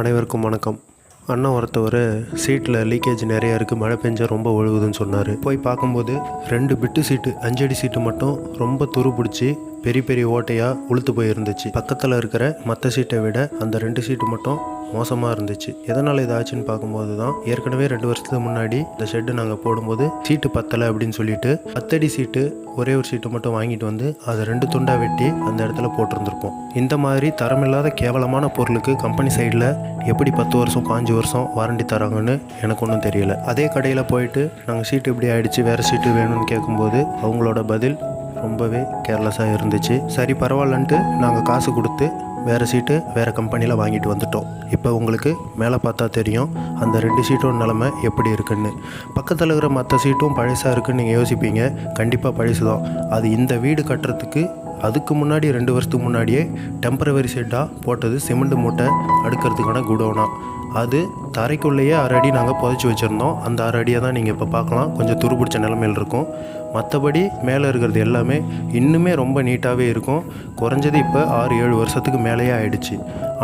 அனைவருக்கும் வணக்கம். அண்ணன் ஒருத்தவர் சீட்டில் லீக்கேஜ் நிறையா இருக்குது மழை பெஞ்சா ரொம்ப ஒழுகுதுன்னு சொன்னார். போய் பார்க்கும்போது ரெண்டு பிட்டு சீட்டு அஞ்சடி சீட்டு மட்டும் ரொம்ப துரு பிடிச்சி பெரிய பெரிய ஓட்டையாக உளுத்து போயிருந்துச்சு. பக்கத்தில் இருக்கிற மற்ற சீட்டை விட அந்த ரெண்டு சீட்டு மட்டும் மோசமாக இருந்துச்சு. எதனால் இதாச்சுன்னு பார்க்கும்போது தான் ஏற்கனவே ரெண்டு வருஷத்துக்கு முன்னாடி இந்த ஷெட்டு நாங்கள் போடும்போது சீட்டு பத்தலை அப்படின்னு சொல்லிட்டு பத்தடி சீட்டு ஒரே ஒரு சீட்டு மட்டும் வாங்கிட்டு வந்து அதை ரெண்டு துண்டாக வெட்டி அந்த இடத்துல போட்டிருந்துருப்போம். இந்த மாதிரி தரமில்லாத கேவலமான பொருளுக்கு கம்பெனி சைடில் எப்படி பத்து வருஷம் பாஞ்சு வருஷம் வாரண்டி தராங்கன்னு எனக்கு ஒன்றும் தெரியல. அதே கடையில் போயிட்டு நாங்கள் சீட்டு இப்படி ஆயிடுச்சு வேறு சீட்டு வேணும்னு கேட்கும்போது அவங்களோட பதில் ரொம்பவே கேர்லெஸ்ஸாக இருந்துச்சு. சரி பரவாயில்லன்ட்டு நாங்கள் காசு கொடுத்து வேறு சீட்டு வேறு கம்பெனியில் வாங்கிட்டு வந்துட்டோம். இப்போ உங்களுக்கு மேலே பார்த்தா தெரியும் அந்த ரெண்டு சீட்டோட நிலமை எப்படி இருக்குன்னு. பக்கத்தில் இருக்கிற மற்ற சீட்டும் பழசாக இருக்குன்னு நீங்கள் யோசிப்பீங்க. கண்டிப்பாக பழசு தான் அது இந்த வீடு கட்டுறதுக்கு அதுக்கு முன்னாடி ரெண்டு வருஷத்துக்கு முன்னாடியே டெம்பரவரி ஷெட்டாக போட்டது சிமெண்ட் மூட்டை அடுக்கிறதுக்கான குடோனா அது தரைக்குள்ளேயே அரை அடி நாங்கள் புதைச்சி வச்சுருந்தோம். அந்த அரை அடியை தான் நீங்கள் இப்போ பார்க்கலாம். கொஞ்சம் துருபிடிச்ச நிலமையில் இருக்கும். மற்றபடி மேலே இருக்கிறது எல்லாமே இன்னுமே ரொம்ப நீட்டாகவே இருக்கும். குறைஞ்சது இப்போ ஆறு ஏழு வருஷத்துக்கு மேலேயே ஆயிடுச்சு.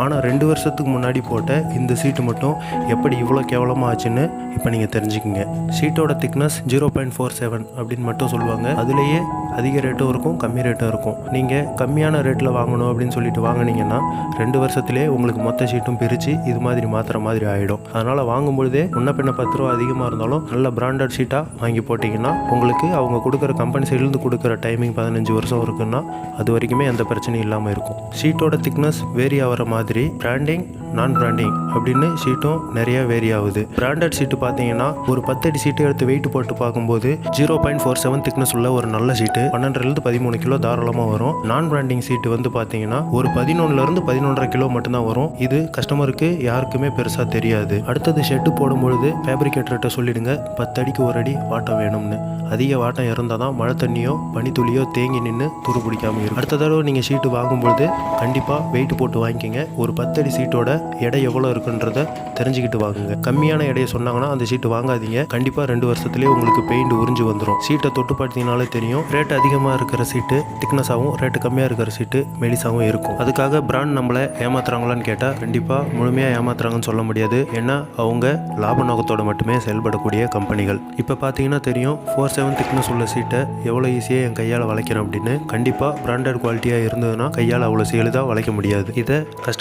ஆனால் ரெண்டு வருஷத்துக்கு முன்னாடி போட்ட இந்த சீட்டு மட்டும் எப்படி இவ்வளோ கேவலமாக ஆச்சுன்னு இப்போ நீங்கள் தெரிஞ்சுக்கிங்க. சீட்டோட thickness zero point four seven அப்படின்னு மட்டும் சொல்லுவாங்க. அதுலேயே அதிக ரேட்டும் இருக்கும் கம்மி ரேட்டும் இருக்கும். நீங்கள் கம்மியான ரேட்டில் வாங்கணும் அப்படின்னு சொல்லிட்டு வாங்குனீங்கன்னா ரெண்டு வருஷத்துலேயே உங்களுக்கு மொத்த சீட்டும் பிரித்து இது மாதிரி மாற்றுற மாதிரி ஆகிடும் அதனால் வாங்கும்பொழுதே முன்ன பின்ன பத்து ரூபா அதிகமாக இருந்தாலும் நல்ல பிராண்டட் சீட்டாக வாங்கி போட்டிங்கன்னா உங்களுக்கு அவங்க கொடுக்குற கம்பெனி சைட்லேருந்து கொடுக்குற டைமிங் பதினஞ்சு வருஷம் இருக்குன்னா அது வரைக்குமே எந்த பிரச்சனையும் இல்லாமல் இருக்கும். சீட்டோட திக்னஸ் வேரி ஆகிற மாதிரி பிராண்டிங் நான் பிராண்டிங் அப்படின்னு சீட்டும் நிறைய வேரி ஆகுது. பிராண்டட் சீட்டு பார்த்தீங்கன்னா ஒரு பத்தடி சீட்டு எடுத்து வெயிட் போட்டு பார்க்கும்போது zero point four seven thickness உள்ள ஒரு நல்ல சீட்டு பன்னெண்டுலேருந்து பதிமூணு கிலோ தாராளமாக வரும். நான் பிராண்டிங் சீட்டு வந்து பார்த்தீங்கன்னா ஒரு பதினொன்னுலேருந்து பதினொன்றரை கிலோ மட்டும்தான் வரும். இது கஸ்டமருக்கு யாருக்குமே பெருசாக தெரியாது. அடுத்தது ஷெட்டு போடும்பொழுது ஃபேப்ரிகேட்டர்கிட்ட சொல்லிடுங்க பத்தடிக்கு ஒரு அடி வாட்டம் வேணும்னு. அதிக வாட்டம் இருந்தால் தான் மழை தண்ணியோ பனித்துளியோ தேங்கி நின்று துரு பிடிக்காம இருக்கும். அடுத்த தடவை நீங்கள் ஷீட்டு வாங்கும்பொழுது கண்டிப்பாக வெயிட் போட்டு வாங்கிக்கோங்க. ஒரு பத்தடி சீட்டோட எடை எவ்வளோ இருக்குன்றத தெரிஞ்சுக்கிட்டு வாங்குங்க. கம்மியான எடையை சொன்னாங்கன்னா அந்த சீட்டு வாங்காதீங்க. கண்டிப்பாக ரெண்டு வருஷத்துலேயே உங்களுக்கு பெயிண்ட் உறிஞ்சு வந்துடும் சீட்டை தொட்டு பார்த்தீங்கனாலே தெரியும். ரேட் அதிகமாக இருக்கிற சீட்டு திக்னஸாகவும் ரேட்டு கம்மியாக இருக்கிற சீட்டு மெலிசாகவும் இருக்கும். அதுக்காக பிராண்ட் நம்மளை ஏமாத்துறாங்களான்னு கேட்டால் கண்டிப்பாக முழுமையாக ஏமாத்துறாங்கன்னு சொல்ல முடியாது. ஏன்னா அவங்க லாப நோக்கத்தோடு மட்டுமே செயல்படக்கூடிய கம்பெனிகள். இப்போ பார்த்தீங்கன்னா தெரியும் ஃபோர் செவன் திக்னஸ் உள்ள சீட்டை எவ்வளோ ஈஸியாக என் கையால் வளைக்கிறேன் அப்படின்னு. கண்டிப்பாக பிராண்டட் குவாலிட்டியாக இருந்ததுன்னா கையால் அவ்வளோ எளிதாக வளைக்க முடியாது. இதை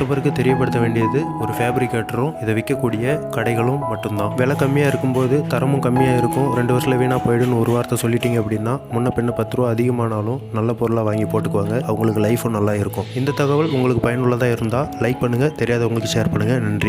கஸ்டமருக்கு தெரியப்படுத்த வேண்டியது ஒரு ஃபேப்ரிகேட்டரும் இதை விற்கக்கூடிய கடைகளும் மட்டும்தான். விலை கம்மியாக இருக்கும்போது தரமும் கம்மியாக இருக்கும். ரெண்டு வருஷத்தில் வீணாக போயிடுன்னு ஒரு வார்த்தை சொல்லிட்டீங்க அப்படின்னா முன்ன பின்ன பத்து ரூபா அதிகமானாலும் நல்ல பொருளாக வாங்கி போட்டுக்குவாங்க. அவங்களுக்கு லைஃபும் நல்லா இருக்கும். இந்த தகவல் உங்களுக்கு பயனுள்ளதாக இருந்தால் லைக் பண்ணுங்கள் தெரியாதவங்களுக்கு ஷேர் பண்ணுங்கள் நன்றி.